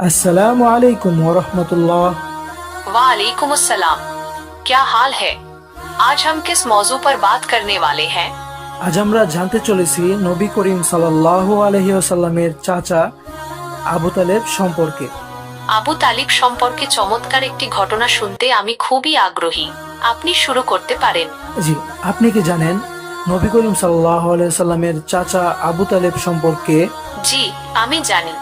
अस्सलाम वालेकुम वरहमतुल्लाह वालेकुम अस्सलाम क्या हाल है आज हम किस मौजू पर बात करने वाले हैं আজ আমরা জানতে চলেছি নবী করিম সাল্লাল্লাহু আলহি আসাল্লামের চাচা আবু তালেব সম্পর্কে আবু তালিব সম্পর্কে চমৎকার একটি ঘটনা শুনতে আমি খুবই আগ্রহী আপনি শুরু করতে পারেন জি আপনি কি জানেন নবী করিম সাল্লাল্লাহু আলাইহি সাল্লামের চাচা আবু তালেব সম্পর্কে জি আমি জানি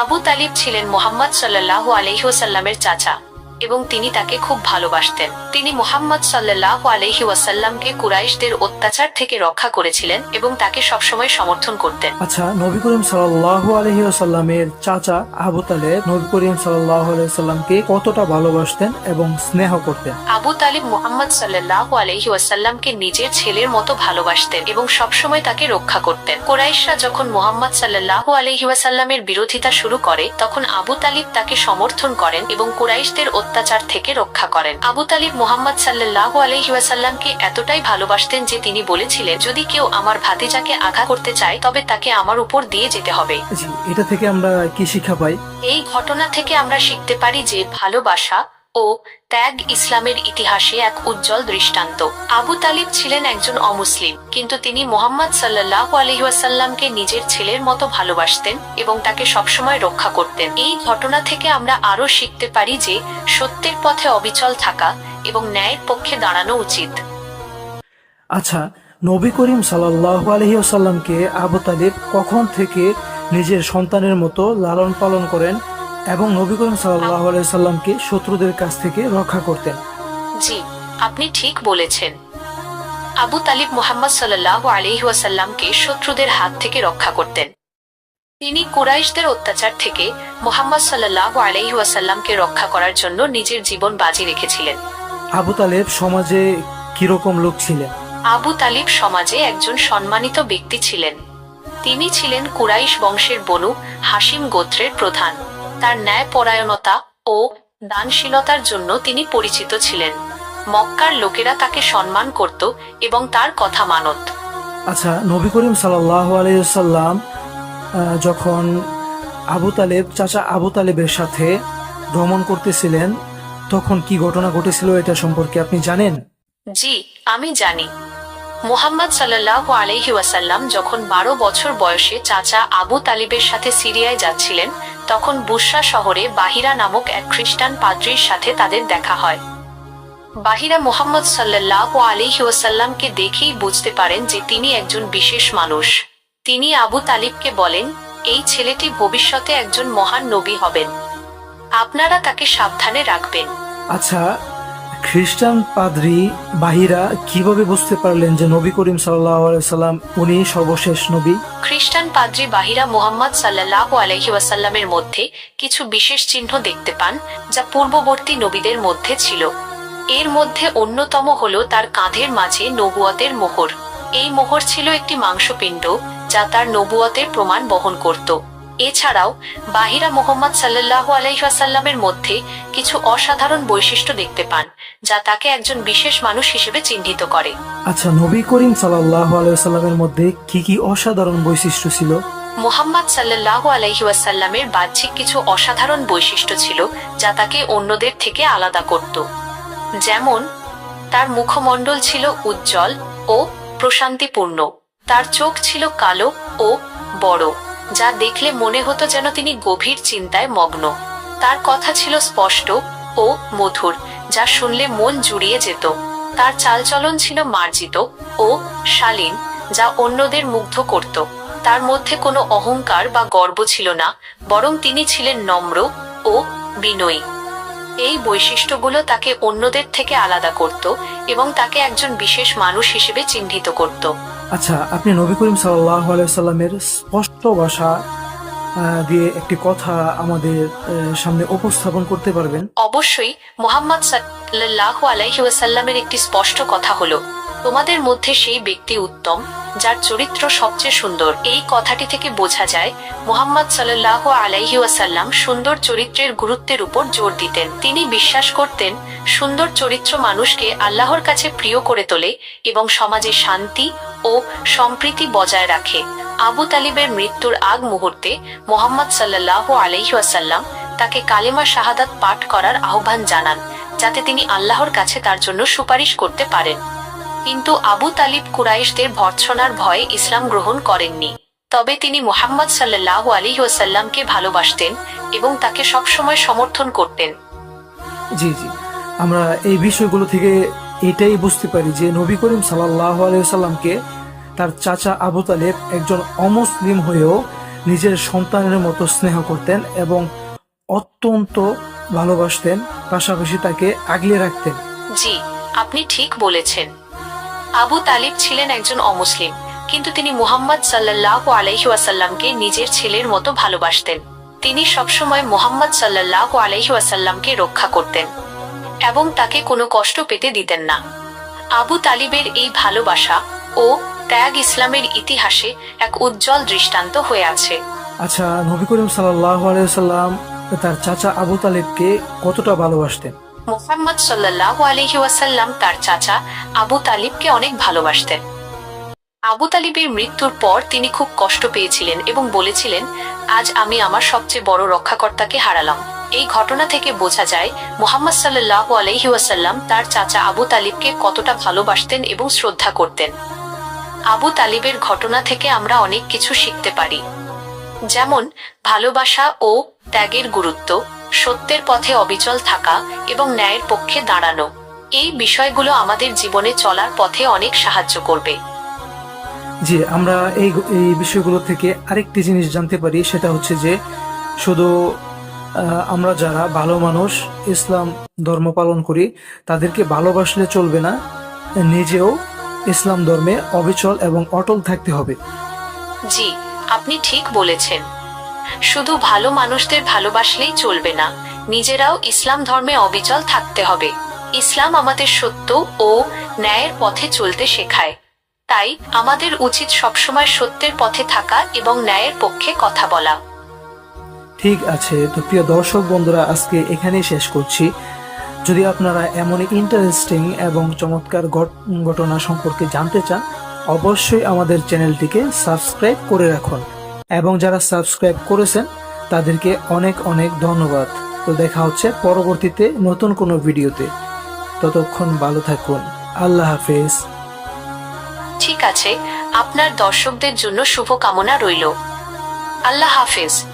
আবু তালিব ছিলেন মোহাম্মদ সাল্লাহ আলহিউসাল্লামের চাচা। এবং তিনি তাকে খুব ভালোবাসতেন। তিনি মোহাম্মদ সাল্লাহ আলহি ওয়াসাল্লামকে কুরাইশদের অত্যাচার থেকে রক্ষা করেছিলেন এবং তাকে সবসময় সমর্থন করতেন। আচ্ছা নবী করিম সাল্লাল্লাহু আলহি আসাল্লামের চাচা আবু তালেব নবী করিম সাল্লাল্লাহু আলাইহি কতটা ভালোবাসতেন এবং স্নেহ করতেন? আবু তালিব মোহাম্মদ সাল্লাহ আলহি ওয়াসাল্লামকে নিজের ছেলের মতো ভালোবাসতেন এবং সবসময় তাকে রক্ষা করতেন। কোরাইশরা যখন মোহাম্মদ সাল্লাহ আলহি ওয়াসাল্লামের বিরোধিতা শুরু করে তখন আবু তালিব তাকে সমর্থন করেন এবং কুরাইশদের অত্যাচার থেকে রক্ষা করেন। আবু তালিব মোহাম্মদ সাল্লাহ আলহিউসাল্লামকে এতটাই ভালোবাসতেন যে তিনি বলেছিলেন যদি কেউ আমার ভাতিজাকে আঘাত করতে চায় তবে তাকে আমার উপর দিয়ে যেতে হবে। এটা থেকে আমরা কি শিক্ষা পাই? এই ঘটনা থেকে আমরা শিখতে পারি যে ভালোবাসা ও ত্যাগ ইসলামের ইতিহাসে এক উজ্জ্বল দৃষ্টান্ত। আবু তালিব ছিলেন একজন অমুসলিম, কিন্তু তিনি মোহাম্মদ সাল্লাহ আলহিহাসাল্লামকে নিজের ছেলের মতো ভালোবাসতেন এবং তাকে সবসময় রক্ষা করতেন। এই ঘটনা থেকে আমরা আরও শিখতে পারি যে সত্যের পথে অবিচল থাকা এবং ন্যায়ের পক্ষে দাঁড়ানো উচিত। আচ্ছা নবী করিম সাল্লাল্লাহু আলহি আসাল্লামকে আবু তালিব কখন থেকে নিজের সন্তানের মতো লালন পালন করেন? এবং নবী করিম আলাইহি সাল্লামকে শত্রুদের কাছ থেকে রক্ষা করতেন। জি আপনি ঠিক বলেছেন। আবু তালিব মোহাম্মদ সাল্লাহ আলিহাসাল্লামকে শত্রুদের হাত থেকে রক্ষা করতেন। তিনি কুরাইশদের অত্যাচার থেকে মোহাম্মদ সাল্লাহ আলহিহাসাল্লামকে রক্ষা করার জন্য নিজের জীবন বাজি রেখেছিলেন। আবু তালেব সমাজে কীরকম লোক ছিলেন? আবু তালিব সমাজে একজন সম্মানিত ব্যক্তি ছিলেন। তিনি ছিলেন কুরাইশ বংশের বনু হাসিম গোত্রের প্রধান। তার ন্যায়পরায়ণতা ও দানশীলতার জন্য তিনি পরিচিত ছিলেন। মক্কার লোকেরা তাকে সম্মান করত এবং তার কথা মানত। আচ্ছা নবী করিম সাল্লাম যখন আবু তালেব চাচা আবু তালেবের সাথে ভ্রমণ করতেছিলেন তখন কি ঘটনা ঘটেছিল এটা সম্পর্কে আপনি জানেন? জি আমি জানি। মুহাম্মদ সাল্লাহ আলহি ওয়াসাল্লাম যখন বারো বছর বয়সে চাচা আবু তালিবের সাথে সিরিয়ায় যাচ্ছিলেন, তখন বুসরা শহরে বাহিরা নামক এক খ্রিস্টান পাদ্রির সাথে তাদের দেখা হয়। বাহিরা মোহাম্মদ সাল্লাহ আলহি ওয়াসাল্লামকে দেখেই বুঝতে পারেন যে তিনি একজন বিশেষ মানুষ। তিনি আবু তালিবকে বলেন, এই ছেলেটি ভবিষ্যতে একজন মহান নবী হবেন। আপনারা তাকে সাবধানে রাখবেন। আচ্ছা খ্রিস্টান পাদ্রি বাহিরা কীভাবে বুঝতে পারলেন যে নবী করিম সাল্লাম উনি সর্বশেষ নবী? খ্রিস্টান পাদ্রী বাহিরা মোহাম্মদ সাল্লাহ আলহি ওয়াসাল্লামের মধ্যে কিছু বিশেষ চিহ্ন দেখতে পান, যা পূর্ববর্তী নবীদের মধ্যে ছিল। এর মধ্যে অন্যতম হল তার কাঁধের মাঝে নবুয়তের মোহর। এই মোহর ছিল একটি মাংসপিণ্ড, যা তার নবুয়তের প্রমাণ বহন করত। এছাড়াও বাহিরা মোহাম্মদ সাল্লাহ আলাইসাল্লামের মধ্যে কিছু অসাধারণ বৈশিষ্ট্য দেখতে পান যা তাকে একজন বিশেষ মানুষ হিসেবে চিহ্নিত করে। আচ্ছা নবী করিম সাল্লাহ আলাইসাল্লামের মধ্যে কি কি অসাধারণ বৈশিষ্ট্য ছিল? মোহাম্মদ সাল্লাহ আলহিউসাল্লামের বাহ্যিক কিছু অসাধারণ বৈশিষ্ট্য ছিল যা তাকে অন্যদের থেকে আলাদা করত। যেমন তার মুখমণ্ডল ছিল উজ্জ্বল ও প্রশান্তিপূর্ণ তার চোখ ছিল কালো ও বড়। যা দেখলে মনে হতো যেন তিনি গভীর চিন্তায় মগ্ন। তার কথা ছিল স্পষ্ট ও মধুর, যা শুনলে মন জুড়িয়ে যেত। তার চালচলন ছিল মার্জিত ও শালীন, যা অন্যদের মুগ্ধ করত। তার মধ্যে কোনো অহংকার বা গর্ব ছিল না, বরং তিনি ছিলেন নম্র ও বিনয়ী। এই বৈশিষ্ট্যগুলো তাকে অন্যদের থেকে আলাদা করত এবং তাকে একজন বিশেষ মানুষ হিসেবে চিহ্নিত করত। আচ্ছা আপনি নবী করিম সাল্লাহ আলাইসাল্লামের স্পষ্ট ভাষা দিয়ে একটি কথা আমাদের সামনে উপস্থাপন করতে পারবেন। অবশ্যই, মোহাম্মদ সাল্লাহ আলাইসাল্লামের একটি স্পষ্ট কথা হলো, তোমাদের মধ্যে সেই ব্যক্তি উত্তম, যার চরিত্র সবচেয়ে সুন্দর। এই কথাটি থেকে বোঝা যায়, মোহাম্মদ সাল্লাহ আলাইহি ওয়াসাল্লাম সুন্দর চরিত্রের গুরুত্বের উপর জোর দিতেন। তিনি বিশ্বাস করতেন, সুন্দর চরিত্র মানুষকে আল্লাহর কাছে প্রিয় করে তোলে এবং সমাজে শান্তি ও সম্প্রীতি বজায় রাখে। আবু তালিবের মৃত্যুর আগ মুহূর্তে মোহাম্মদ সাল্লাহ আলাইহি ওয়াসাল্লাম তাকে কালেমা শাহাদাত পাঠ করার আহ্বান জানান। যাতে তিনি আল্লাহর কাছে তার জন্য সুপারিশ করতে পারেন। কিন্তু আবু তালিব কুরাইশদের ভর্ৎসনার ভয়ে ইসলাম গ্রহণ করেননি। তবে তিনি মুহাম্মদ সাল্লাহ আলী ওসাল্লামকে ভালোবাসতেন এবং তাকে সবসময় সমর্থন করতেন। জি জি। আমরা এই বিষয়গুলো থেকে এটাই বুঝতে পারি যে নবী করিম সাল্লাহ আলাইসাল্লামকে তার চাচা আবু তালেব একজন অমুসলিম হয়েও নিজের সন্তানের মতো স্নেহ করতেন এবং অত্যন্ত ভালোবাসতেন। পাশাপাশি তাকে আগলে রাখতেন জি আপনি ঠিক বলেছেন। আবু তালিব ছিলেন একজন অমুসলিম কিন্তু তিনি মুহাম্মদ সাল্লাহ আলাইহি ওয়াসাল্লামকে নিজের ছেলের মতো ভালোবাসতেন। তিনি সবসময় মুহাম্মদ সাল্লাহ আলাইহি ওয়াসাল্লামকে রক্ষা করতেন এবং তাকে কোনো কষ্ট পেতে দিতেন না। আবু তালিবের এই ভালোবাসা ও ত্যাগ ইসলামের ইতিহাসে এক উজ্জ্বল দৃষ্টান্ত হয়ে আছে। আচ্ছা নবী করিম সাল্লাহ আলাইসাল্লাম তার চাচা আবু তালেবকে কতটা ভালোবাসতেন? মুহাম্মদ সাল্লাহ আলহি ওয়াসাল্লাম তার চাচা আবু তালিবকে অনেক ভালোবাসতেন। আবু তালিবের মৃত্যুর পর তিনি খুব কষ্ট পেয়েছিলেন এবং বলেছিলেন, আজ আমি আমার সবচেয়ে বড় রক্ষাকর্তাকে হারালাম। এই ঘটনা থেকে বোঝা যায়, মুহাম্মদ সাল্লাহ আলহি ওয়াসাল্লাম তার চাচা আবু তালিবকে কতটা ভালোবাসতেন এবং শ্রদ্ধা করতেন। আবু তালিবের ঘটনা থেকে আমরা অনেক কিছু শিখতে পারি। যেমন, ভালোবাসা ও ত্যাগের গুরুত্ব সত্যের পথে অবিচল থাকা এবং ন্যায়ের পক্ষে দাঁড়ানো। এই বিষয়গুলো আমাদের জীবনে চলার পথে অনেক সাহায্য করবে। জি আমরা এই এই বিষয়গুলো থেকে আরেকটি জিনিস জানতে পারি সেটা হচ্ছে যে শুধু আমরা যারা ভালো মানুষ ইসলাম ধর্ম পালন করি তাদেরকে ভালোবাসলে চলবে না নিজেও ইসলাম ধর্মে অবিচল এবং অটল থাকতে হবে। জি আপনি ঠিক বলেছেন। শুধু ভালো মানুষদের ভালোবাসলেই চলবে না। নিজেরাও ইসলাম ধর্মে অবিচল থাকতে হবে। ইসলাম আমাদের সত্য ও ন্যায়ের পথে চলতে শেখায়। তাই আমাদের উচিত সবসময় সত্যের পথে থাকা এবং ন্যায়ের পক্ষে কথা বলা। ঠিক আছে, তো প্রিয় দর্শক বন্ধুরা, আজকে এখানেই শেষ করছি। যদি আপনারা এমনই ইন্টারেস্টিং এবং চমৎকার ঘট- ঘটনা সম্পর্কে জানতে চান, অবশ্যই আমাদের চ্যানেলটিকে সাবস্ক্রাইব করে রাখুন। এবং যারা সাবস্ক্রাইব করেছেন, তাদেরকে অনেক অনেক ধন্যবাদ। তো দেখা হচ্ছে পরবর্তীতে নতুন কোনো ভিডিওতে। ততক্ষণ ভালো থাকুন। আল্লাহ হাফেজ। ঠিক আছে, আপনার দর্শকদের জন্য শুভকামনা রইল। আল্লাহ হাফেজ।